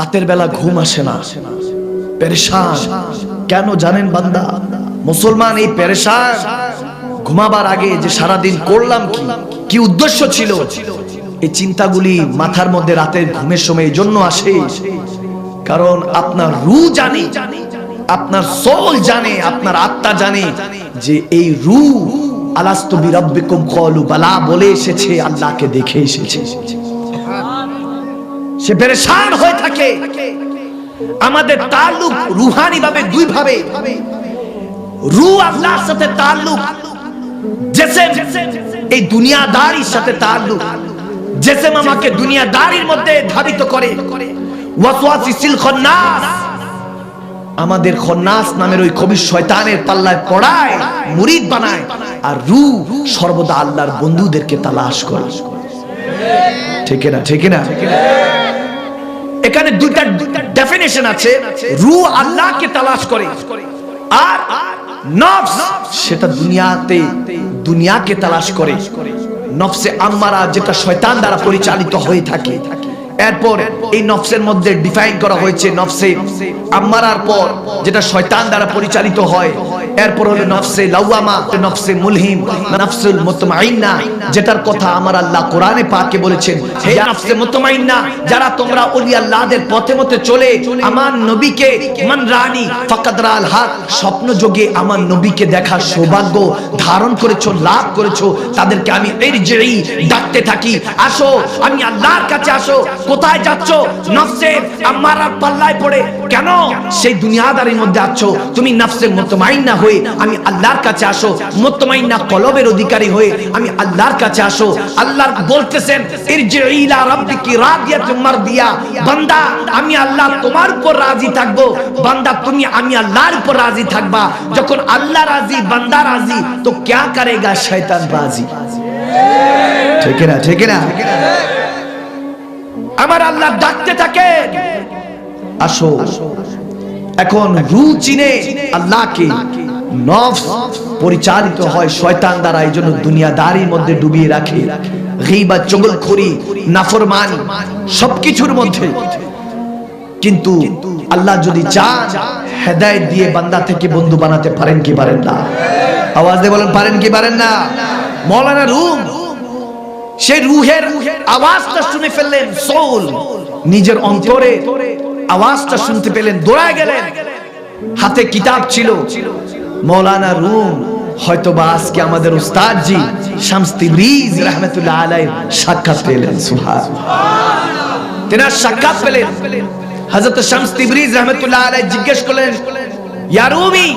রাতের বেলা ঘুম আসে না। পেরেশান। কেন জানেন বান্দা? মুসলমান এই পেরেশান ঘুমাবার আগে যে সারাদিন করলাম কি কি উদ্দেশ্য ছিল, এই চিন্তাগুলি মাথার মধ্যে রাতের ঘুমের সময় এই জন্য আসে। কারণ আপনার রু জানে, আপনার সোল জানে, আপনার আত্মা জানে যে এই রু আলাস্তু বিরাব্বিকুম কলু বালা বলে এসেছে, আল্লাহকে দেখে এসেছে। সে পেরেশান হয়ে থাকে। আমাদের তাল্লুক রুহানি ভাবে দুই ভাবে রু আল্লাহর সাথে তাল্লুক জেসে এই দুনিয়াদারির সাথে তাল্লুক। জেসে আমাকে দুনিয়াদারির মধ্যে ধাবিত করে। ওয়াসওয়াসি সিল খন্নাস। আমাদের খন্নাস নামের ওই কবি শয়তানের পাল্লায় পড়ায়, মুরিদ বানায়, আর রু সর্বদা আল্লাহর বন্ধুদেরকে তালাশ করে। ঠিক না ঠিক না এখানে দুইটা ডেফিনেশন আছে রু আল্লাহকে তালাশ করে, আর নফস সেটা দুনিয়াতে দুনিয়াকে তালাশ করে। নফসে আম্মারা যেটা শয়তান দ্বারা পরিচালিত হয়ে থাকে। এরপর এই নফসের মধ্যে ডিফাইন করা হয়েছে, নফসে আম্মারার পর যেটা শয়তান দ্বারা পরিচালিত হয় এরপর হলো নফসে লাওয়ামা, নফসে মুলহিম, নফসুল মুতমাইন্না, যেটার কথা আমার আল্লাহ কোরআনে পাকে বলেছেন। হে নফসে মুতমাইন্না, যারা তোমরা ওলি আল্লাহদের পথে মতে চলে, আমার নবীকে মান রানী ফাকাদরাল হক, স্বপ্ন যোগে আমার নবীকে দেখার সৌভাগ্য ধারণ করেছ, লাভ করেছ, তাদেরকে আমি এর জেরেই ডাকতে থাকি। আসো, আমি আল্লাহর কাছে আসো, কোথায় যাচ্ছ? নফসে আমার পাল্লায় পড়ে। কেন? সেই দুনিয়াদারির মধ্যে আছো। তুমি নফসে মুতমাইন্না হয়ে আমি আল্লাহর কাছে আসো মুতমাইন্না কলবের অধিকারী হয়ে আমি আল্লাহর কাছে আসো আল্লাহ বলতেছেন ইরজিই ইলা রাব্বিকি রাদিয়াতুম মারদিয়া বান্দা আমি আল্লাহ তোমার উপর রাজি থাকবো বান্দা তুমি আমি আল্লাহর উপর রাজি থাকবা যখন আল্লাহ রাজি বান্দা রাজি তো क्या करेगा শয়তান রাজি ঠিক না ঠিক না আমার আল্লাহ ডাকতে থাকে আসো এখন রু চিনে আল্লাহকে নফস পরিচালিত হয় শয়তান দ্বারা, এই জন্য দুনিয়াদারির মধ্যে ডুবিয়ে রাখে। গীবা চগলখড়ি নাফরমান সবকিছুর মধ্যে। কিন্তু আল্লাহ যদি চান, হেদায়েত দিয়ে বান্দা থেকে বন্ধু বানাতে পারেন কি পারেন না? আওয়াজ দিয়ে বলেন, পারেন কি পারেন না? মৌলানা রুম সেই রুহের আওয়াজটা শুনে ফেললেন, সোল। নিজের অন্তরে আওয়াজটা শুনতে পেলেন, দৌড়ায় গেলেন। হাতে কিতাব ছিল। মৌলানা রুম হয়তো বা আজকে আমাদের উস্তাদজি শামস্তি ব্রিজ রহমতুল্লাহ আলাই সাক্ষাৎ পেলেন সুহার তেনার সাক্ষাৎ পেলেন। হযরত শামস তিবরিজ রহমতুল্লাহ আলাই জিজ্ঞেস করলেন, ইয়া রুমি,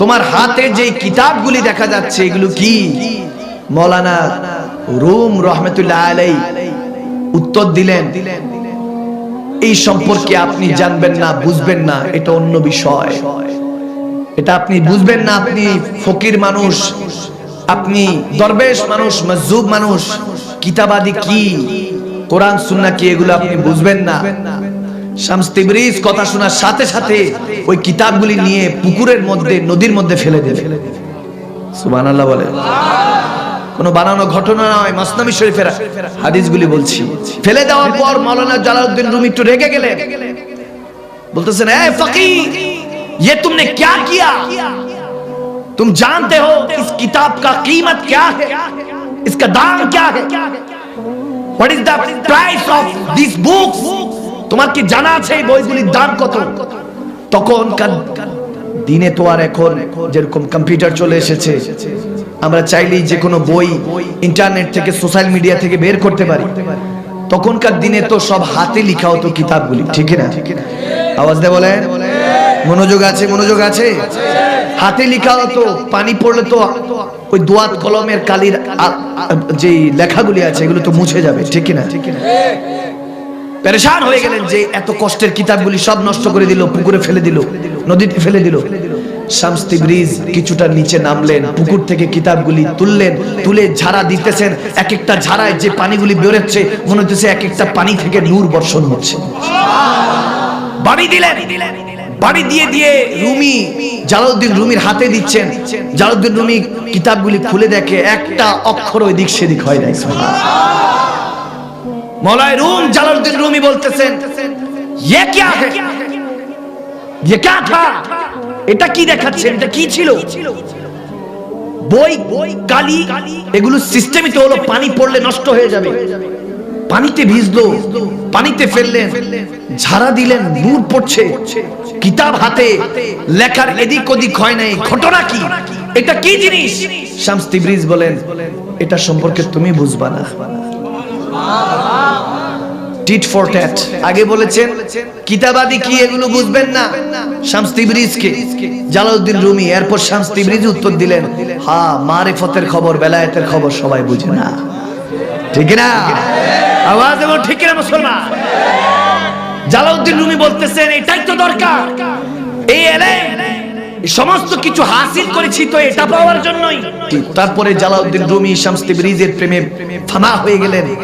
তোমার হাতে যে কিতাবগুলি দেখা যাচ্ছে, এগুলো কি? মৌলানা রুম রহমতুল্লাহ আলাই উত্তর দিলেন, এই সম্পর্কে আপনি জানবেন না, বুঝবেন না, এটা অন্য বিষয়। এটা আপনি বুঝবেন না, আপনি ফকির মানুষ, আপনি দরবেশ মানুষ মজুব মানুষ, কিতাবাদি কি, কোরআন, সুন্না কি, এগুলো আপনি বুঝবেন না। কথা শোনার সাথে সাথে ওই কিতাবগুলি নিয়ে পুকুরের মধ্যে, নদীর মধ্যে ফেলে দেবে। বলে। কোন বানানো ঘটনা নয় মাসনামি শরীফের হাদিসগুলি বলছি। ফেলে দেওয়ার পর মাওলানা জালালউদ্দিন একটু রেগে গেলেন। বলতেছেন ফকির ये तुमने क्या किया तुम जानते हो इस किताब का कीमत क्या है इसका दाम क्या है what is the price of this books তোমার কি জানা আছে এই বইগুলির দাম কত তখনকার দিনে তো আর এখন যেরকম কম্পিউটার চলে এসেছে আমরা চাইলেই যে কোনো বই ইন্টারনেট থেকে সোশ্যাল মিডিয়া থেকে বের করতে পারি তখনকার দিনে তো সব হাতে লেখা হতো কিতাবগুলি ঠিক না আওয়াজ দিয়ে বলেন মনোযোগ আছে মনোযোগ আছে? হাতে লেখা হতো, পানি পড়লে তো ওই দোয়াত কলমের কালির যে লেখাগুলি আছে, এগুলো তো মুছে যাবে, ঠিক না পেরেশান হয়ে গেলেন যে এত কষ্টের কিতাবগুলি সব নষ্ট করে দিল, পুকুরে ফেলে দিল, নদীতে ফেলে দিল। শামস্তি ব্রিজ কিছুটা নিচে নামলেন, পুকুর থেকে কিতাবগুলি তুললেন, তুলে ঝাড়া দিতেছেন এক একটা ঝাড়ায় যে পানিগুলি বেরোচ্ছে, মনে হচ্ছে এক একটা পানি থেকে নূর বর্ষণ হচ্ছে। বাড়ি দিলেন। বাড়ি দিয়ে দিয়ে রুমি জালাউদ্দিন রুমির হাতে দিচ্ছেন। জালাউদ্দিন রুমি কিতাবগুলি খুলে দেখে একটা অক্ষর ওই দিক সেদিক হয় নাই মলায় রুম জালাউদ্দিন রুমি বলতেছেন ইয়ে কি আছে ইয়ে কে থা? এটা কি দেখাচ্ছেন? এটা কি ছিল? বই বই, কালি, এগুলো সিস্টেমই তো হলো পানি পড়লে নষ্ট হয়ে যাবে। পানিতে ভিজলো, পানিতে ফেললেন, ঝাড়া দিলেন, নূর পড়ছে। কিতাব হাতে, লেখার এদিক ওদিক হয় নাই। ঘটনা কি? এটা কি জিনিস? শামস তিবরিজ বলেন, এটা সম্পর্কে তুমি বুঝবা না। Tit for tat. আগে বলেছেন, কিতাবাদি কি এগুলো বুঝবেন না? শামস তিবরিজকে। জালাউদ্দিন রুমি, এরপর শামস তিবরিজ উত্তর দিলেন হ্যাঁ মারিফতের খবর, বেলায়েতের খবর সবাই বুঝে না। ঠিক না আওয়াজ এবং ঠিক না মুসলমান? জালাউদ্দিন রুমি বলতেছেন এটাই তো দরকার। এই এই সমস্ত কিছু হাসিল করেছি তো এটা পাওয়ার জন্যই। তারপরে জালাউদ্দিন রুমি শামস তিবরিজের প্রেমে ফানা হয়ে গেলেন।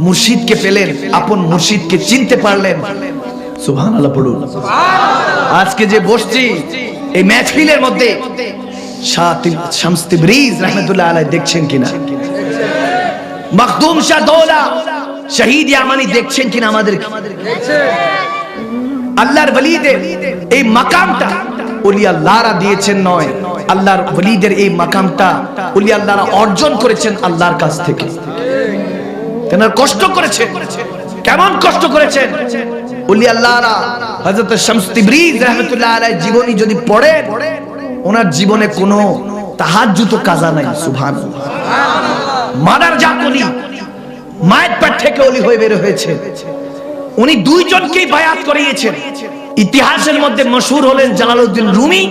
মুর্শিদকে পেলেন আপন মুর্শিদকে চিনতে পারলেন। সুবহানাল্লাহ পড়ুন আজকে যে বসছি এই মেহফিলের মধ্যে শাহ তিব- শামস তিবরিজ রাহমাতুল্লাহ আলাইহি দেখছেন কিনা? মখদুম শাহ দৌলা। শহীদ ইয়ামানি দেখছেন কিনা আমাদের? আল্লাহর ওলিদের এই মাকামটা দিয়েছেন নয়। আল্লাহর ওলিদের এই মাকামটা অর্জন করেছেন আল্লাহর কাছ থেকে। তেনার কষ্ট কেমন কষ্ট করেছেন? হযরত শামস রাহমাতুল্লাহ জীবনী যদি পড়ে ওনার জীবনে কোনো তাহাজ্জুদ কাজা নাই, সুবহানাল্লাহ। মাদার জাত অলি মায়ের পেট থেকে অলি হয়ে বের হয়েছে। উনি দুইজনকেই বায়াত করিয়েছেন। ইতিহাসের মধ্যে মশহুর হলেন জালালউদ্দিন রুমি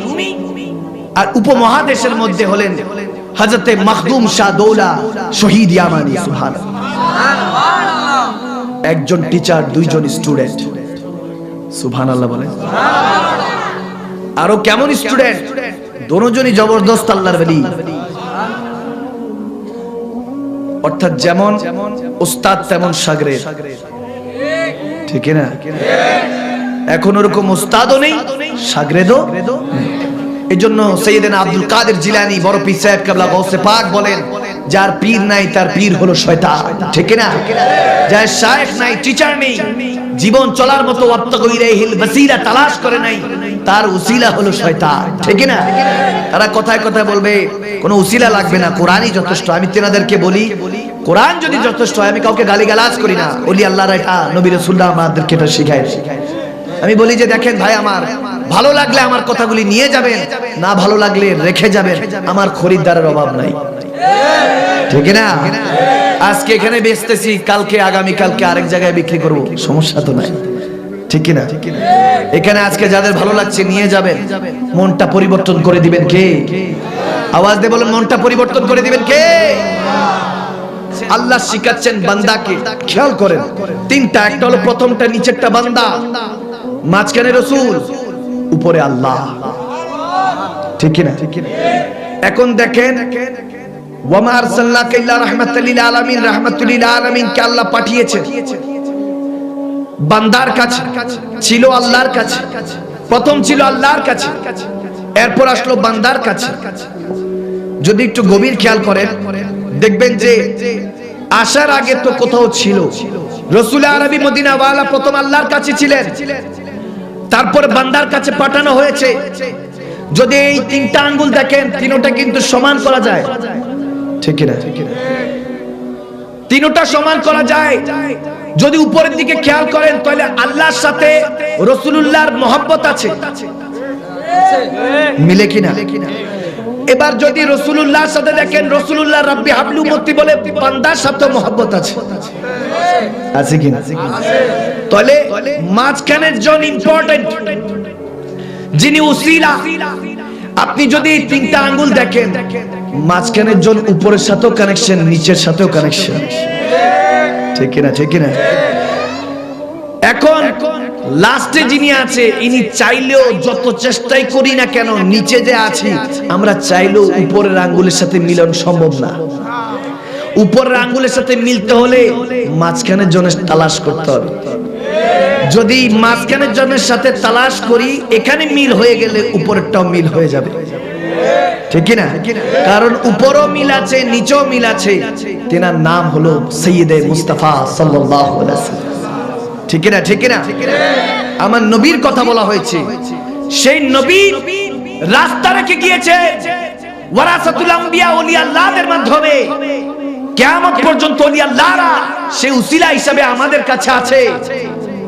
আর উপমহাদেশের মধ্যে হলেন হযরতে মখদুম শাহ দৌলা শহীদ ইয়ামানি সুবহানাল্লাহ। একজন টিচার দুইজন স্টুডেন্ট সুবহানাল্লাহ বলেন। আরও কেমন স্টুডেন্ট দোনোজনই জবরদস্ত আল্লাহর ওলি। অর্থাৎ যেমন উস্তাদ, তেমন সাগরে ঠিক না এখন ওরকম উস্তাদও নেই, সাগরেদও এই জন্য সৈয়দেন আব্দুল কাদের জিলানি বড় পীর সাহেব কাবলা গৌসে পাক বলেন, যার পীর নাই, তার পীর হলো শয়তান। ঠিক না যার শায়েখ নাই টিচার নেই। জীবন চলার মতো তালাশ করে নাই। তার উসিলা হলো শয়তান। ঠিক না তারা কথায় কথায় বলবে, কোনো উসিলা লাগবে না, কোরআনই যথেষ্ট। আমি তেনাদেরকে বলি, কোরআন যদি যথেষ্ট হয়, আমি কাউকে গালিগালাজ করি না। ওলি আল্লাহর এটা, নবী রাসূলুল্লাহ আমাদেরকে এটা শিখায়। আমি বলি যে, দেখেন ভাই আমার, ভালো লাগলে আমার কথাগুলি নিয়ে যাবেন, না ভালো লাগলে রেখে যাবেন, আমার খরিদ্দারের অভাব নাই। ঠিক না? আজকে এখানে বেচতেছি, কালকে, আগামী কালকে আরেক জায়গায় বিক্রি সমস্যা তো নাই। ঠিক না? এখানে আজকে যাদের ভালো লাগছে, নিয়ে যাবেন। মনটা পরিবর্তন করে দিবেন কে? আওয়াজ দিয়ে বলেন, মনটা পরিবর্তন করে দিবেন কে? আল্লাহ শিখাচ্ছেন বান্দাকে, খেয়াল করেন। তিনটা, একটা হলো প্রথমটা, নিচেরটা বান্দা। মাঝখানে রসুল, উপরে আল্লাহ। ঠিক না? এখন দেখেন যদি একটু গভীর খেয়াল করেন, দেখবেন যে আসার আগে তো কোথাও ছিল। রসুল আরবি মদিনাওয়ালা প্রথম আল্লাহর কাছে ছিলেন। তারপর বান্দার কাছে পাঠানো হয়েছে। যদি এই তিনটা আঙ্গুল দেখেন, তিনটা কিন্তু সমান করা যায়। ঠিক তিনটা সমান করা যায়। যদি উপরের দিকে খেয়াল করেন তাহলে আল্লাহর সাথে রসুলুল্লাহর মহব্বত আছে। মিলে কিনা? এবার যদি রসুলুল্লাহর সাথে দেখেন রসুলুল্লাহ রাব্বি হাবলু মতি বলে বান্দার সাথে মহব্বত আছে। আছে কিনা? তাহলে মাঝখানের জন ইম্পর্টেন্ট যিনি উসিলা আপনি যদি তিনটা আঙ্গুল দেখেন, মাঝখানের জন উপরের সাথেও কানেকশন নিচের সাথেও কানেকশন ঠিক কিনা ঠিক কিনা? এখন লাস্টে যিনি আছে, ইনি চাইলেও যত চেষ্টাই করি না কেন, নিচে যে আছি, আমরা চাইলেও উপরের আঙ্গুলের সাথে মিলন সম্ভব না। উপরের আঙ্গুলের সাথে মিলতে হলে মাঝখানের জনের তালাশ করতে হবে। যদি মাঝখানের জনের সাথে তালাশ করি, এখানে মিল হয়ে গেলে উপরেরটাও মিল হয়ে যাবে। ঠিক না কারণ উপরও মিল আছে, নিচেও মিল আছে। তেনার নাম হলো সৈয়দে মুস্তাফা সাল্লাল্লাহু আলাইহি ঠিক না ঠিক না আমার নবীর কথা বলা হয়েছে। সেই নবী রাস্তা রেখে গিয়েছে ওয়ারাসাতুল আম্বিয়া ওলি আল্লাহদের মাধ্যমে। কিয়ামত পর্যন্ত ওলি আল্লাহরা সে উসিলা হিসাবে আমাদের কাছে আছে।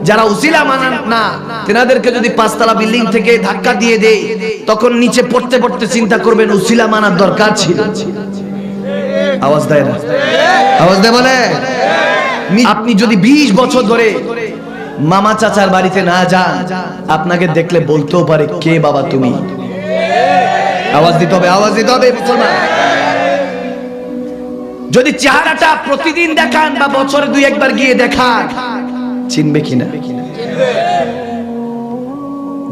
যারা উসিলা মানান না তেনাদেরকে যদি পাঁচতলা বিল্ডিং থেকে ধাক্কা দিয়ে দেয় তখন নিচে পড়তে পড়তে চিন্তা করবেন উসিলা মানার দরকার ছিল। আওয়াজ দেয় না। আওয়াজ দেয় বলে? আপনি যদি ২০ বছর ধরে মামা চাচার বাড়িতে না যান আপনাকে দেখলে বলতেও পারে কে বাবা তুমি। আওয়াজ দিতে হবে আওয়াজ দিতে হবে মুসলমান। যদি চেহারাটা প্রতিদিন দেখান বা বছরে দুই একবার গিয়ে দেখান চিনবে কিনা?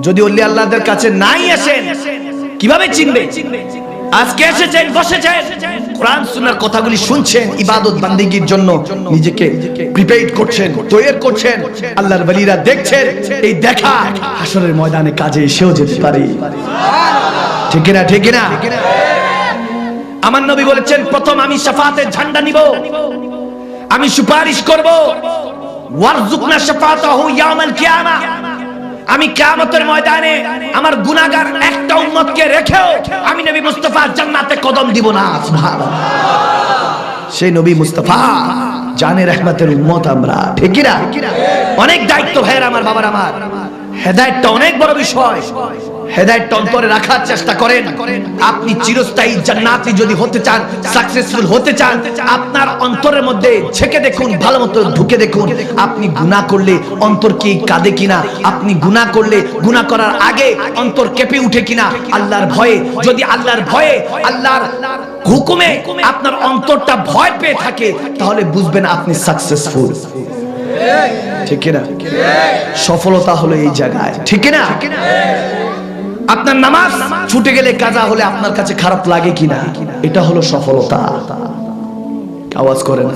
যদি অল্লি আল্লাহদের কাছে নাই আসেন, কীভাবে চিনবে? আজকে এসেছেন, বসেছেন। কোরআন সুন্নাহর কথাগুলি শুনছেন, ইবাদত, বান্দিগির জন্য নিজেকে প্রিপেয়ার করছেন তৈরি করছেন। আল্লাহর ওলিরা দেখছেন, এই দেখা হাসরের ময়দানে কাজে এসেও যেতে পারে। ঠিক না ঠিক না আমার নবী বলেছেন, প্রথম আমি শাফাতের ঝান্ডা নিব, আমি সুপারিশ করব। আমি কিয়ামতের ময়দানে আমার গুনাহগার একটা উম্মতকে রেখেও আমি নবী মুস্তাফা জান্নাতে কদম দিব না সেই নবী মুস্তাফা, জানে রহমতের উম্মত আমরা, ঠিক কি না অনেক দায়িত্ব ভাইয়ের, আমার বাবার আমার। হেদায়েতটা অনেক বড় বিষয়। হেদায়েতটা অন্তরে রাখার চেষ্টা করেন। আপনি চিরস্থায়ী জান্নাতি যদি হতে চান সাকসেসফুল হতে চান, আপনার অন্তরের মধ্যে ছেকে দেখুন ভালো মতো ঢুকে দেখুন। আপনি গুনাহ করলে অন্তর কি কাঁদে কিনা? আপনি গুনাহ করলে গুনাহ করার আগে অন্তর কেঁপে উঠে কিনা? আল্লাহর ভয়ে, যদি আল্লাহর ভয়ে, আল্লাহর হুকুমে আপনার অন্তরটা ভয় পেয়ে থাকে, তাহলে বুঝবেন আপনি সাকসেসফুল ঠিক না সফলতা হলো এই জায়গায়। ঠিক না আপনার নামাজ ছুটে গেলে কাজা হলে আপনার কাছে খারাপ লাগে কিনা? এটা হলো সফলতা। আওয়াজ করে না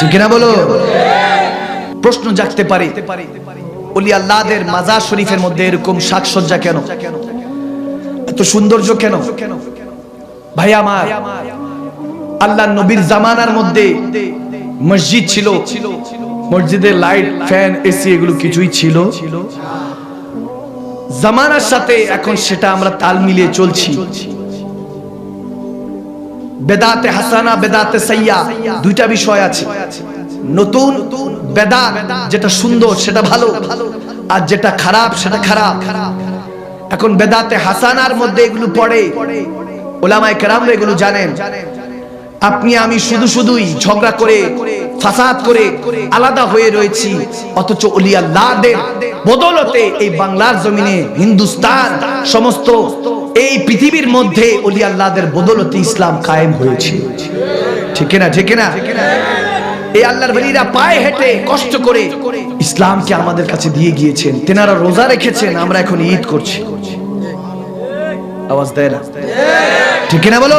ঠিক না বলো? প্রশ্ন জাগতে পারে। ওলি আল্লাহদের মাজার শরীফের মধ্যে এরকম সাজসজ্জা কেন? এত সৌন্দর্য কেন? ভাই আমার আল্লাহ নবীর জামানার মধ্যে মসজিদ ছিল। মসজিদে লাইট, ফ্যান, এসি এগুলো কিছুই ছিল? জামানার সাথে এখন সেটা আমরা তাল মিলিয়ে চলছি। বেদাতে হাসানা, বেদাতে সাইয়া, দুইটা বিষয় আছে। নতুন বেদাত যেটা সুন্দর, সেটা ভালো, আর যেটা খারাপ, সেটা খারাপ। এখন বেদাতে হাসানার মধ্যে এগুলো পড়ে, ওলামায়ে কেরাম এগুলো জানেন। আপনি, আমি শুধু শুধুই ঝগড়া করে ফাসাদ করে আলাদা হয়ে রয়েছি। অথচ অলি বদলতে এই বাংলার জমিনে হিন্দুস্তান সমস্ত এই পৃথিবীর মধ্যে অলি বদলতে ইসলাম কায়েম হয়েছে। ঠিক না ঠিক না এই আল্লাহর বলিরা পায়ে হেঁটে কষ্ট করে ইসলামকে আমাদের কাছে দিয়ে গিয়েছেন। তেনারা রোজা রেখেছেন, আমরা এখন ঈদ করছি। আওয়াজ দেয় না? ঠিক না বলো?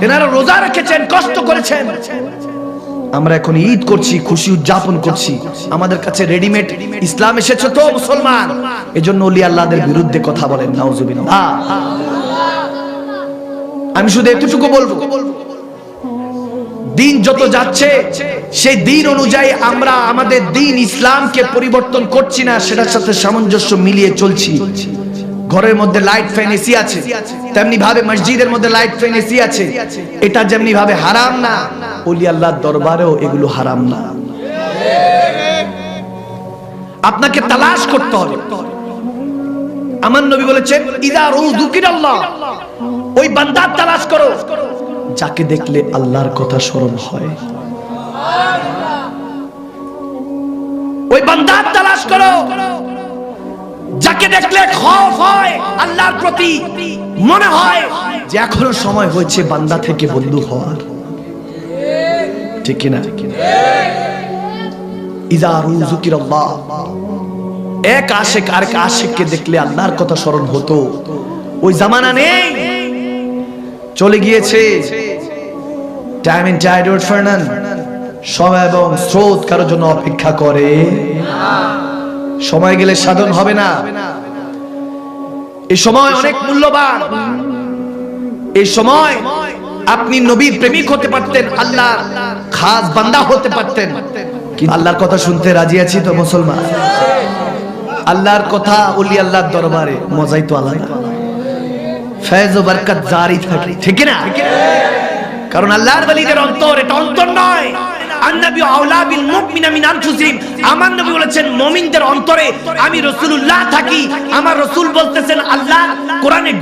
তেনারা রোজা রেখেছেন, কষ্ট করেছেন। আমরা এখন ঈদ করছি খুশি উদযাপন করছি। আমাদের কাছে রেডিমেড ইসলাম এসেছে তো মুসলমান। এজন্য অলি আল্লাহদের বিরুদ্ধে কথা বলেন নাউজুবিল্লাহ। আমি শুধু এতটুকু বলব দিন যত যাচ্ছে সেই দিন অনুযায়ী আমরা আমাদের দিন ইসলামকে পরিবর্তন করছি না সেটার সাথে সামঞ্জস্য মিলিয়ে চলছি। ঘরের মধ্যে লাইট ফ্যান এসি আছে। তেমনি ভাবে মসজিদের মধ্যে লাইট ফ্যান এসি আছে। এটা যেমনি ভাবে হারাম না ওলি আল্লাহর দরবারেও এগুলো হারাম না। আপনাকে তালাশ করতে হবে। আমার নবী বলেছেন, ইদা রুজুকির আল্লাহ ওই বান্দার তালাশ করো। যাকে দেখলে আল্লাহর কথা স্মরণ হয়। ওই বান্দার তালাশ করো। যাকে দেখলে খৌফ হয়, আল্লাহর প্রতি মনে হয় যে এখনও সময় হয়েছে বান্দা থেকে বন্ধু হওয়ার। ঠিক কিনা? আল্লাহ এক আশেক আর এক দেখলে আল্লাহর কথা স্মরণ হতো। ওই জামানা নেই। চলে গিয়েছে। টাইম এন্ড টাইড ফার্নান সময় এবং স্রোত কারোর জন্য অপেক্ষা করে। সময় গেলে সাধন হবে না। এই সময় অনেক মূল্যবান। এই সময় আপনি নবীর প্রেমিক হতে পারতেন, আল্লাহ খাস বান্দা হতে পারতেন। আল্লাহর কথা শুনতে রাজি আছি তো মুসলমান? আল্লাহর কথা ওলি আল্লাহর দরবারে মজাই তো আলাদা। ফেজ ও বরকত জারি থাকে, ঠিক না? কারণ আল্লাহর ওলিদের অন্তর, এটা অন্তর নয়। আন্নাবি বিল মুমিনা মিন আনফুসিহিম। আমার নবী বলেছেন, মুমিনদের অন্তরে আমি রাসূলুল্লাহ থাকি। আমার রাসূল বলতেছেন, আল্লাহ কোরআনে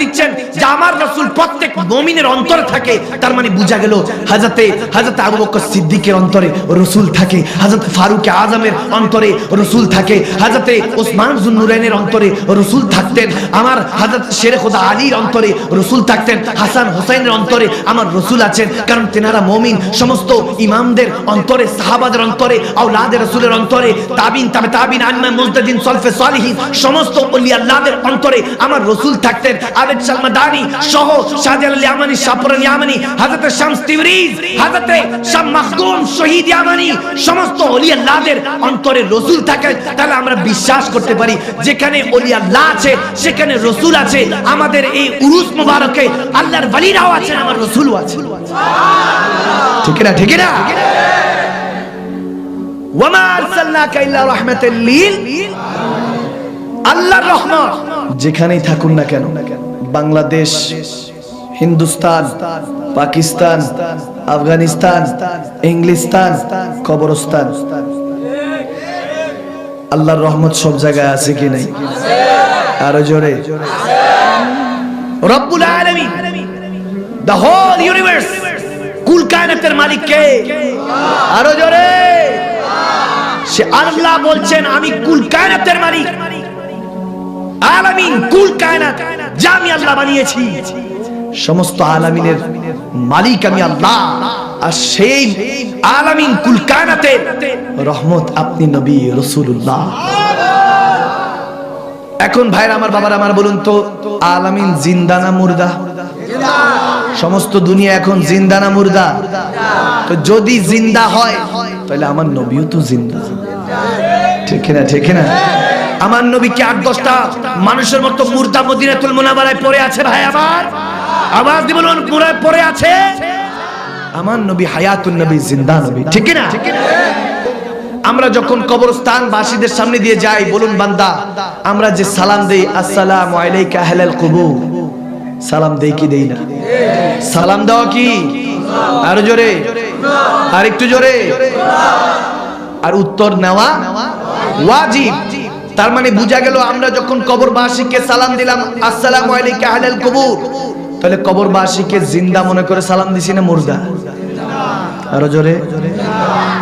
দিচ্ছেন যে আমার রাসূল প্রত্যেক মুমিনের অন্তরে থাকে। তার মানে বোঝা গেল, হযরতে, হযরত আবু বকর সিদ্দিকের অন্তরে রাসূল থাকে। হযরত ফারুক আজমের অন্তরে রাসূল থাকে। হযরতে ওসমান জুন্নুরাইনের অন্তরে রাসূল থাকতেন। আমার হযরত শেরে খোদা আলীর অন্তরে রাসূল থাকতেন। হাসান হোসেনের অন্তরে আমার রাসূল আছেন। কারণ তেনারা মুমিন। সমস্ত ইমামদের অন্তরে, সাহাবাদের অন্তরে, আওলাদের রাসূলের অন্তরে, তাবিন তাবে তাবিন আইম্মা মুজতাদিন, সলফে সালিহিন সমস্ত ওলি আল্লাহদের অন্তরে আমার রাসূল থাকতেন। আবেদ সালমাদানি সহ শাহজালাল ইয়ামানি শাহপুরান ইয়ামানি, হযরত শামস তিবরিজ, হযরত শাহ মাখদুম, শহীদ ইয়ামানি, সমস্ত ওলি আল্লাহদের অন্তরে রাসূল থাকেন। তাহলে আমরা বিশ্বাস করতে পারি, যেখানে ওলি আল্লাহ আছে, সেখানে রাসূল আছে। আমাদের এই উরুস মুবারকে আল্লাহর ওলিরাও আছেন, আমার রাসূলও আছে ঠিক না ঠিক না আল্লাহর রহমত। যেখানেই থাকুন না কেন বাংলাদেশ হিন্দুস্তান পাকিস্তান আফগানিস্তান ইংলিস্তান কবরস্তান। আল্লাহর রহমত সব জায়গায় আছে কি নাই? আরও জোরে। রব্বুল আলামিন দ্য হোল ইউনিভার্স কুল কায়নাতের মালিক কে? আরও জোরে। সে আল্লাহ বলছেন, আমি কুল কায়নাতের মালিক। আলামিন কুল কায়নাত, যা আমি আল্লাহ বানিয়েছি। সমস্ত আলামিনের মালিক আমি আল্লাহ। আর সেই আলামিন কুল রহমত আপনি নবী রাসূলুল্লাহ। এখন ভাইরা আমার বাবার, আমার বলুন তো, আলামিন জিন্দা না মুর্দা? সমস্ত দুনিয়া এখন জিন্দা না মুর্দা? তো যদি জিন্দা হয় তাহলে আমার নবীও তো জিন্দা। ঠিক না ঠিক না আমার নবী কি আট দশটা মানুষের মতো মুর্দা মদিনাতুল মুনাওয়ারায় পড়ে আছে ভাই আমার? আওয়াজ দিব মুরায় পড়ে আছে? আমার নবী হায়াতুন নবী, জিন্দা নবী, ঠিক না আমরা যখন কবরস্থান বাসীদের সামনে দিয়ে যাই, বলুন বান্দা, আমরা যে সালাম দেই, আসসালামু আলাইকা আহলাল কুবুর। সালাম দেই কি দেই না? সালাম দেওয়া কি? আর জোরে। আর একটু জোরে। আর উত্তর নেওয়া ওয়াজিব। তার মানে বোঝা গেল আমরা যখন কবরবাসীকে সালাম দিলাম, আসসালামু আলাইকা আহলাল কবর, তাহলে কবরবাসীকে জিন্দা মনে করে সালাম দিছি না মুর্দা? আরও জোরে।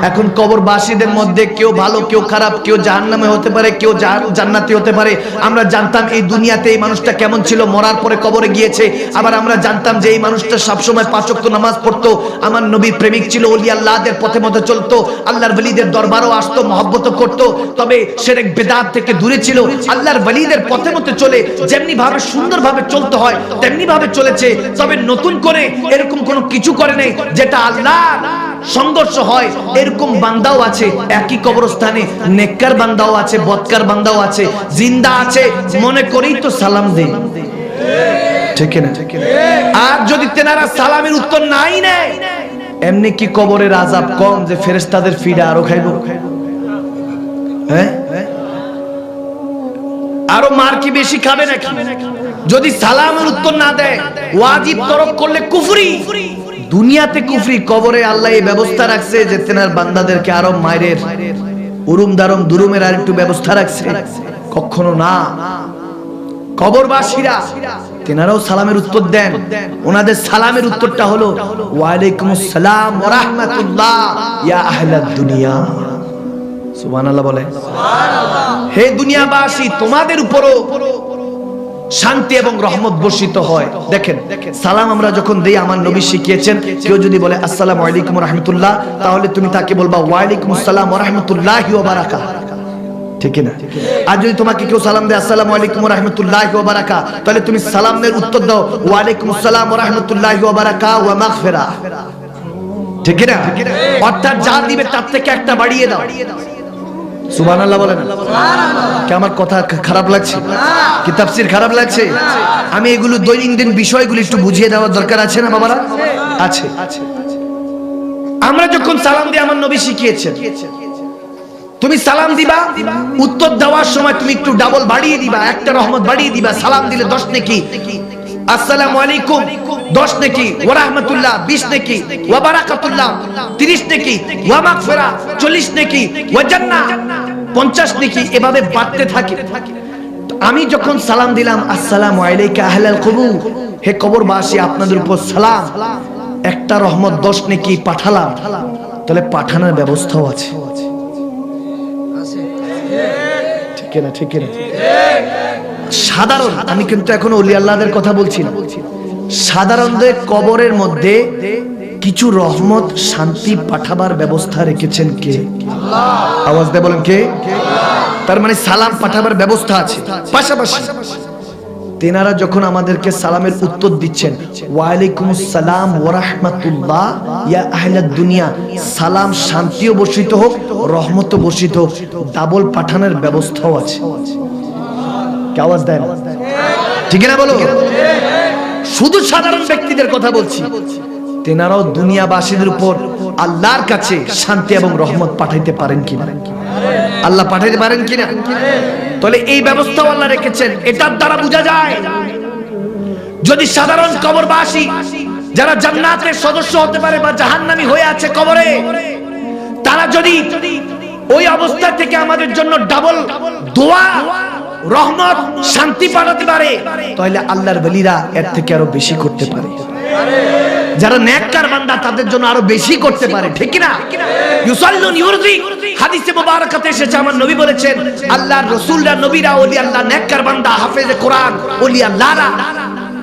এখন কবরবাসীদের মধ্যে কেউ ভালো, কেউ খারাপ, কেউ জাহান্নামে হতে পারে, কেউ জান্নাতি হতে পারে। আমরা জানতাম এই দুনিয়াতে এই মানুষটা কেমন ছিল, মরার পরে কবরে গিয়েছে। আবার আমরা জানতাম যে এই মানুষটা সবসময় পাঁচ ওয়াক্ত নামাজ পড়তো। আমার নবীর প্রেমিক ছিল, ওলি আল্লাহদের পথে মতো চলতো। আল্লাহর বলিদের দরবারও আসতো, মহব্বত করতো। তবে সেরেক বেদাত থেকে দূরে ছিল। আল্লাহর বলিদের পথে মতো চলে যেমনি ভাবে সুন্দর ভাবে চলতে হয় তেমনি ভাবে চলেছে। তবে নতুন করে এরকম কোনো কিছু করে নেই, যেটা আল্লাহ সংঘর্ষ হয়, এরকম বান্দাও আছে, একই কবরস্থানে, নেককার বান্দাও আছে বদকার বান্দাও আছে, জিন্দা আছে, মনে করেই তো সালাম দেই। ঠিক না আর যদি তেনারা সালামের উত্তর নাই নেয়, এমনি কি কবরের আজাব কম যে ফেরেশতাদের ফিডা আরও খাইব? হ্যাঁ? আরও মার কি বেশি খাবে নাকি? যদি সালামের উত্তর না দেয়, ওয়াজিব তরক করলে কুফরি। দুনিয়াতে কুফরি কবরে আল্লাহ এই ব্যবস্থা রাখছে যে তেনার বান্দাদেরকে আরও মায়ের উরুম দারম দুরুমের আর একটু ব্যবস্থা রাখছে। কখনো না। কবরবাসীরা তেনারাও সালামের উত্তর দেন। ওনাদের সালামের উত্তরটা হলো ওয়ালাইকুম আসসালাম ওয়া রাহমাতুল্লাহ ইয়া আহলাদ দুনিয়া। সুবহানাল্লাহ বলে। সুবহানাল্লাহ। হে দুনিয়াবাসী তোমাদের উপরও শান্তি এবং রহমত বর্ষিত হয়। দেখেন, সালাম আমরা যখন দেই, আমার নবী শিখিয়েছেন, কেউ যদি বলে, আসসালামু আলাইকুম রাহমাতুল্লাহ তাহলে তুমি তাকে বলবা, ওয়ালাইকুম আসসালাম রাহমাতুল্লাহি আর যদি তোমাকে কেউ সালাম বারাকা তাহলে তুমি সালামের উত্তর দাও ঠিক না অর্থাৎ যা দিবে তার থেকে একটা বাড়িয়ে দাও। সুবহানাল্লাহ বলেন। কি আমার কথা খারাপ লাগছে? কি খারাপ লাগছে? আমি এগুলো দৈনন্দিন বিষয়গুলো একটু বুঝিয়ে দেওয়ার দরকার আছে না, বাবারা? আছে। আমরা যখন সালাম দিয়ে আমার নবী শিখিয়েছেন, তুমি সালাম দিবা, উত্তর দেওয়ার সময় তুমি একটু ডাবল বাড়িয়ে দিবা, একটা রহমত বাড়িয়ে দিবা, সালাম দিলে দশ নেকি? আসসালামু আলাইকুম। দশ নেকি, ওয়া রাহমাতুল্লাহ, বিশ নেকি, ওয়া বারাকাতুল্লাহ, তিরিশ নেকি, ওয়া মাগফিরা চল্লিশ নেকি, ওয়া জান্নাহ, পঞ্চাশ নেকি, এভাবে বাড়তে থাকে। আমি যখন সালাম দিলাম, আসসালামু আলাইকা আহলাল কবুর, হে কবরবাসী আপনাদের উপর সালাম। একটা রহমত দশ নেকি পাঠালাম। তাহলে পাঠানোর ব্যবস্থাও আছে। ঠিক না ঠিক না সাধারণ, আমি কিন্তু এখন অলি আল্লাহদের কথা বলছি না। সাধারণদের কবরের মধ্যে কিছু রহমত, শান্তি পাঠাবার ব্যবস্থা রেখেছেন কে? আওয়াজ দিয়ে বলেন কে? তার মানে সালাম পাঠাবার ব্যবস্থা আছে। পাশাপাশি তেনারা যখন আমাদেরকে সালামের উত্তর দিচ্ছেন ওয়ালাইকুম ওয়া রাহমাতুল্লাহ ইয়া আহলাদ দুনিয়া, সালাম শান্তিও বর্ষিত হোক, রহমতও বর্ষিত হোক, ডাবল পাঠানোর ব্যবস্থাও আছে। কে আওয়াজ দেয় না? ঠিক না বলো? শুধু সাধারণ ব্যক্তিদের কথা বলছি। তেনারাও দুনিয়াবাসীদের উপর আল্লাহর কাছে শান্তি এবং রহমত পাঠাইতে পারেন কিনা? আল্লাহ পাঠাইতে পারেন কিনা? তাহলে এই ব্যবস্থাও আল্লাহ রেখেছেন। এটার দ্বারা বোঝা যায় যদি সাধারণ কবরবাসী যারা জান্নাতের সদস্য হতে পারে বা জাহান্নামী হয়ে আছে কবরে তারা যদি ওই অবস্থা থেকে আমাদের জন্য ডাবল দোয়া রহমত, শান্তি পাঠাতে পারে, তাহলে আল্লাহর বলিরা এর থেকে আরও বেশি করতে পারে। যারা নেককার বান্দা, তাদের জন্য আরও বেশি করতে পারে, ঠিক না ইউসাল্লুন ইউরদি হাদিসে মুবারাকাতে এসেছে, আমার নবী বলেছেন, আল্লাহর রাসূলরা, নবীরা, ওলি আল্লাহ নেককার বান্দা, হাফেজে কোরআন, ওলি আল্লাহরা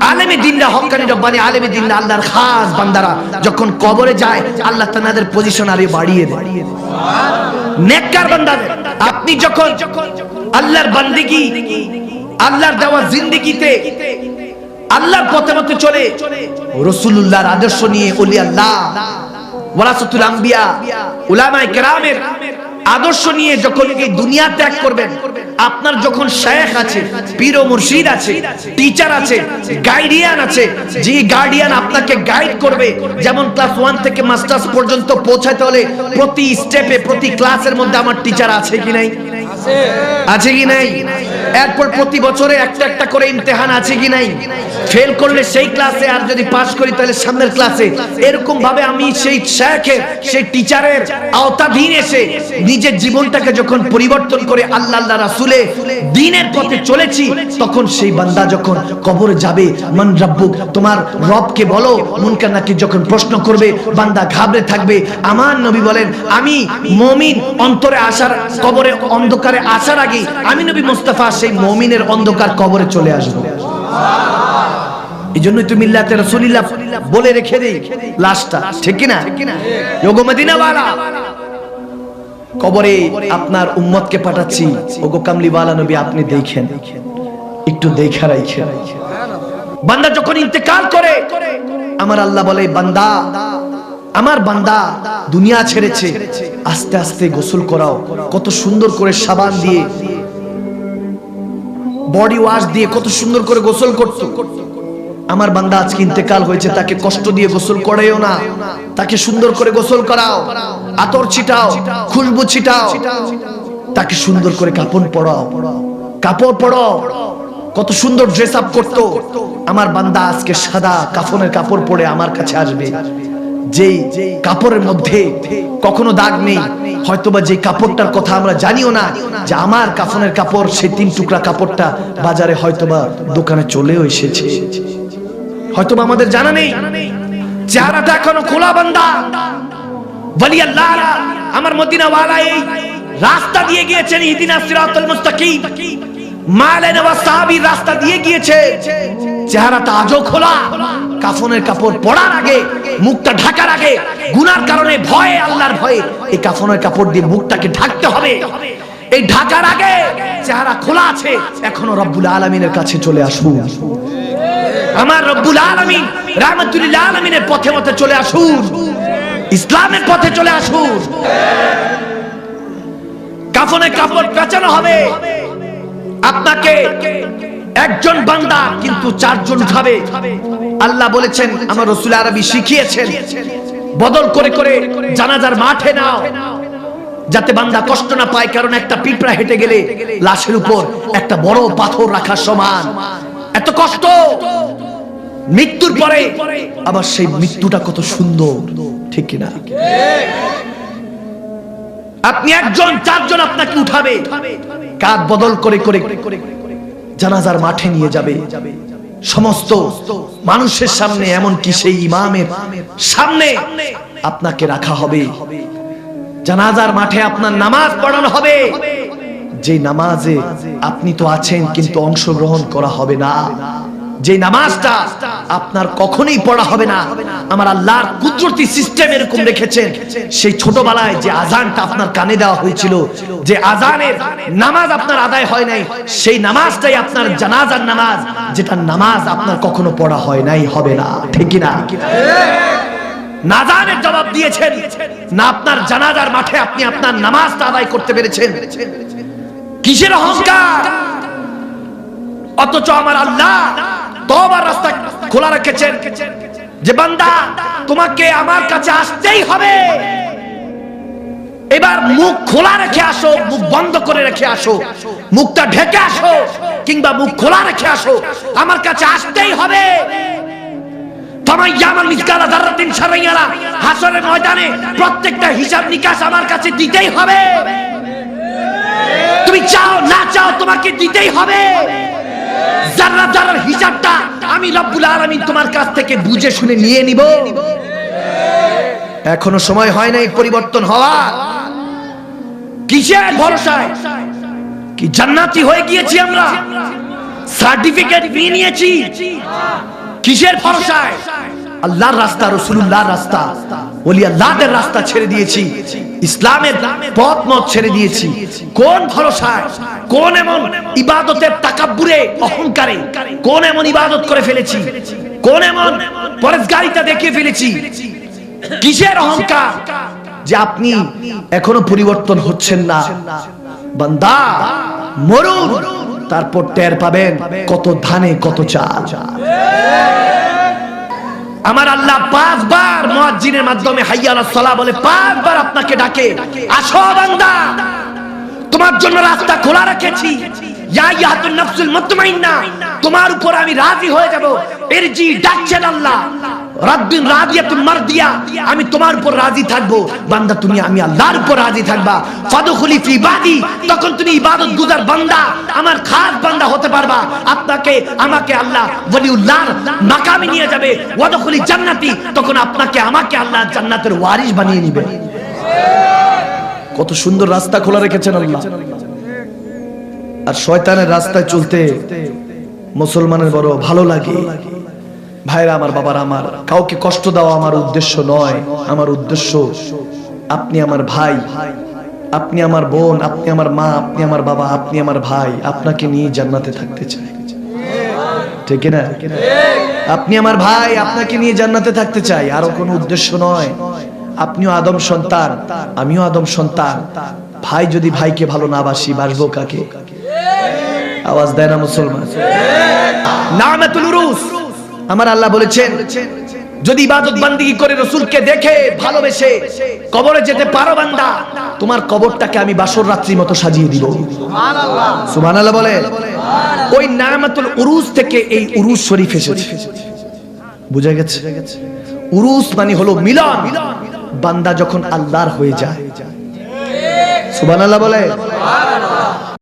আলেমে দিনরা হক্কানি রব্বানি আলেমে দিনরা, আল্লাহর খাস বান্দারা, যখন কবরে যায়, আল্লাহ তাদের পজিশন আরও বাড়িয়ে দেয়। নেককার বান্দাদের আপনি যখন আল্লাহর বান্দিগি, আল্লাহর দেওয়া জিন্দিগিতে, আল্লাহর পথে পথে চলে। রসুল্লাহর আদর্শ নিয়ে ওলি আল্লাহ ওয়ারাসাতুল আম্বিয়া, উলামায়ে কেরামের আদর্শ নিয়ে যখন এই দুনিয়া ত্যাগ করবেন, আপনার যখন শেখ আছে, পীর ও মুর্শিদ আছে টিচার আছে গাইডিয়ান আছে, যে গার্ডিয়ান আপনাকে গাইড করবে, যেমন ক্লাস ওয়ান থেকে মাস্টার্স পর্যন্ত পৌঁছাতে হলে প্রতি স্টেপে প্রতি ক্লাসের মধ্যে আমার টিচার আছে কি নাই? আছে কি নাই? এরপর প্রতি বছরে একটা একটা করে ইমতেহান আছে কি নাই? ফেল করলে সেই ক্লাসে আর যদি পাশ করি তাহলে সামনের ক্লাসে এরকম ভাবে আমি সেই শেখের সেই টিচারের আওতাধীন এসে নিজের জীবনটাকে যখন পরিবর্তন করে আল্লাহ আল্লাহ রাসূলে দিনের পথে চলেছি তখন সেই বান্দা যখন কবরে যাবে মান রাব্বুক তোমার রবকে বলো মুনকার নাকি যখন প্রশ্ন করবে বান্দা ঘাবড়ে থাকবে। আমার নবী বলেন আমি মমিন অন্তরে আসার কবরে অন্ধকারে আসার আগে আমি নবী মুস্তাফা সেই মমিনের অন্ধকার কবরে চলে আসব। এই জন্যই তো মিল্লাতে রসুলিল্লাহ বলে রেখে দেই লাশটা ঠিক কিনা? ওগো মদিনাওয়ালা। কবরে আপনার উম্মতকে পাঠাচ্ছি। ওগো কামলিওয়ালা নবী, আপনি দেখেন। একটু দেখা রাখেন। বান্দা যখন ইন্তেকাল করে, আমার আল্লাহ বলে, বান্দা, আমার বান্দা, দুনিয়া ছেড়েছে। আস্তে আস্তে গোসল করাও। কত সুন্দর করে সাবান দিয়ে বডি ওয়াশ দিয়ে কত সুন্দর করে গোসল করতো। আমার বান্দা আজকে ইন্তেকাল হয়েছে, তাকে কষ্ট দিয়ে গোসল করাইও না। তাকে সুন্দর করে গোসল করাও, আতর ছিটাও, খুশবু ছিটাও, তাকে সুন্দর করে কাপড় পরাও। কাপড় পরাও, কত সুন্দর ড্রেস আপ করতো। আমার বান্দা আজকে সাদা কাফনের কাপড় পরে আমার কাছে আসবে। যেই কাপড়ের মধ্যে কখনো দাগ নেই, হয়তোবা যে কাপড়টার কথা আমরা জানিও না, যে আমার কাফনের কাপড়, সেই তিন টুকরা কাপড়টা বাজারে হয়তোবা দোকানে চলেও এসেছে। হয়তোবা আমাদের জানা নেই। চেহারাটা এখনও খোলা বান্দা। আমার মদিনা ওয়ালা এই রাস্তা দিয়ে গিয়েছেন আজও খোলা। কাফনের কাপড় আগে, মুখটা ঢাকার আগে কারণে ভয়ে, আল্লাহর ভয়ে এই কাফনের কাপড় দিয়ে মুখটাকে ঢাকতে হবে। এই ঢাকার আগে চেহারা খোলা আছে। এখনও রব্বুল আলামিনের কাছে চলে আসুন আমার রব্বুল আলামিন রাহমাতুল্লিল আলামিনের পথে পথে চলে আসুন। ইসলামের পথে চলে আসুন। কাফনে কাপড় পেঁচানো হবে। আপনাকে একজন বান্দা কিন্তু চারজন উঠাবে। আল্লাহ বলেছেন, আমার রসুল আরবি শিখিয়েছেন, বদল করে করে জানাজার মাঠে নাও, যাতে বান্দা কষ্ট না পায়, কারণ একটা পিঁপড়া হেঁটে গেলে লাশের উপর একটা বড় পাথর রাখার সমান। এত কষ্ট! মৃত্যুর পরে আবার সেই মৃত্যুটা কত সুন্দর ঠিক কিনা? আপনি একজন চারজন আপনাকে উঠাবে। কাঁধ বদল করে করে জানাজার মাঠে নিয়ে যাবে। সমস্ত মানুষের সামনে এমনকি সেই ইমামের সামনে আপনাকে রাখা হবে। জানাজার মাঠে আপনার নামাজ পড়ানো হবে। যে নামাজে আপনি তো আছেন কিন্তু অংশগ্রহণ করা হবে না। যে নামাজটা আপনার কখনোই পড়া হবে না। আমার আল্লাহর কুদরতি সিস্টেম এরকম রেখেছেন। সেই ছোটবেলায় যে আজানটা আপনার কানে দেওয়া হয়েছিল, যে আজানের নামাজ আপনার আদায় হয় নাই, সেই নামাজটাই আপনার জানাজার নামাজ, যেটা নামাজ আপনার কখনো পড়া হয় নাই, হবে না। ঠিক না? নাজানের জবাব দিয়েছেন, না আপনার জানাজার মাঠে আপনি আপনার নামাজটা আদায় করতে পেরেছেন। কিসের অহংকার? অথচ আমার আল্লাহ তবার রাস্তা খোলা রেখেছেন। যে বান্দা, তোমাকে আমার কাছে আসতেই হবে। এবার মুখ খোলা রেখে আসো, মুখ বন্ধ করে রেখে আসো, মুখটা ঢেকে আসো, কিংবা মুখ খোলা রেখে আসো, আমার কাছে আসতেই হবে। ময়দানে প্রত্যেকটা হিসাব নিকাশ আমার কাছে দিতেই হবে। তুমি চাও, না চাও, তোমাকে দিতেই হবে। যারা যারার হিসাবটা আমি রব্বুল আলামিন তোমার কাছ থেকে বুঝে শুনে নিয়ে নিব। এখনও সময় হয় নাই পরিবর্তন হওয়া। কিসের ভরসায়? কি জান্নাতি হয়ে গিয়েছি আমরা? সার্টিফিকেট নিয়ে নিয়েছি। কিসের ভরসায়? আল্লাহর রাস্তা রসুল্লাহর রাস্তা। বলি রাস্তা ছেড়ে দিয়েছি, ইসলামের পথ মত ছেড়ে দিয়েছি। কোন ভরসায়, কোন এমন ইবাদতের তাকাব্বুরে, অহংকারে, কোন এমন ইবাদত করে ফেলেছি, কোন এমন পরেশগারিতা দেখিয়ে ফেলেছি। কিসের অহংকার যে আপনি এখনও পরিবর্তন হচ্ছেন না? বান্দা, মরুন, তারপর টের পাবেন কত ধানে, কত চাল। আমার আল্লাহ পাঁচবার মুয়াজ্জিনের মাধ্যমে হাইয়া সলা বলে পাঁচবার আপনাকে ডাকে। আসো বান্দা। তোমার জন্য রাস্তা খোলা রেখেছি। তোমার উপর আমি রাজি হয়ে যাব। এরজি ডাকছেন আল্লাহ। রাব্বিন রাদিয়াতুন মারদিয়া, আমি তোমার উপর রাজি থাকব। বান্দা, তুমি, আমি আল্লাহর উপর রাজি থাকবা। ফাদখুলি ফি ইবাদি তখন তুমি ইবাদত গুজার বান্দা, আমার খাস বান্দা হতে পারবা। আপনাকে, আমাকে আল্লাহ ওয়ালিউল্লাহর মাকামে নিয়ে যাবে। ওয়াদখুলি জান্নাতি, তখন আপনাকে, আমাকে আল্লাহ জান্নাতের ওয়ারিশ বানিয়ে নেবে। কত সুন্দর রাস্তা খোলা রেখেছেন আল্লাহ। আর শয়তানের রাস্তায় চলতে মুসলমানের বড় ভালো লাগে। ভাইরা আমার, বাবার আমার, কাউকে কষ্ট দেওয়া আমার উদ্দেশ্য নয়। আমার উদ্দেশ্য, আপনি আমার ভাই, আপনি আমার বোন, আপনি আমার মা, আপনি আমার বাবা, আপনি আমার ভাই, আপনাকে নিয়ে জান্নাতে থাকতে চাই। ঠিক না আপনি আমার ভাই, আপনাকে নিয়ে জান্নাতে থাকতে চাই। আরও কোনো উদ্দেশ্য নয়। আপনিও আদম সন্তান, আমিও আদম সন্তান। ভাই যদি ভাইকে ভালো না বাসি, বাসবো কাকে? আওয়াজ দেয় না মুসলমান? নামাতুল উরুস। আমার আল্লাহ বলেছেন যদি ইবাদত বান্দিগি করে রসুলকে দেখে ভালোবেসে কবরে যেতে পারো বান্দা তোমার কবরটাকে আমি বাসর রাত্রি মতো সাজিয়ে দিব। সুবহানাল্লাহ বলে ওই নামাতুল উরুস থেকে এই উরুস শরীফ এসেছে। বুঝা গেছে? উরুস মানে হলো মিলন। বান্দা যখন আল্লাহর হয়ে যায়। সুবহানাল্লাহ বলে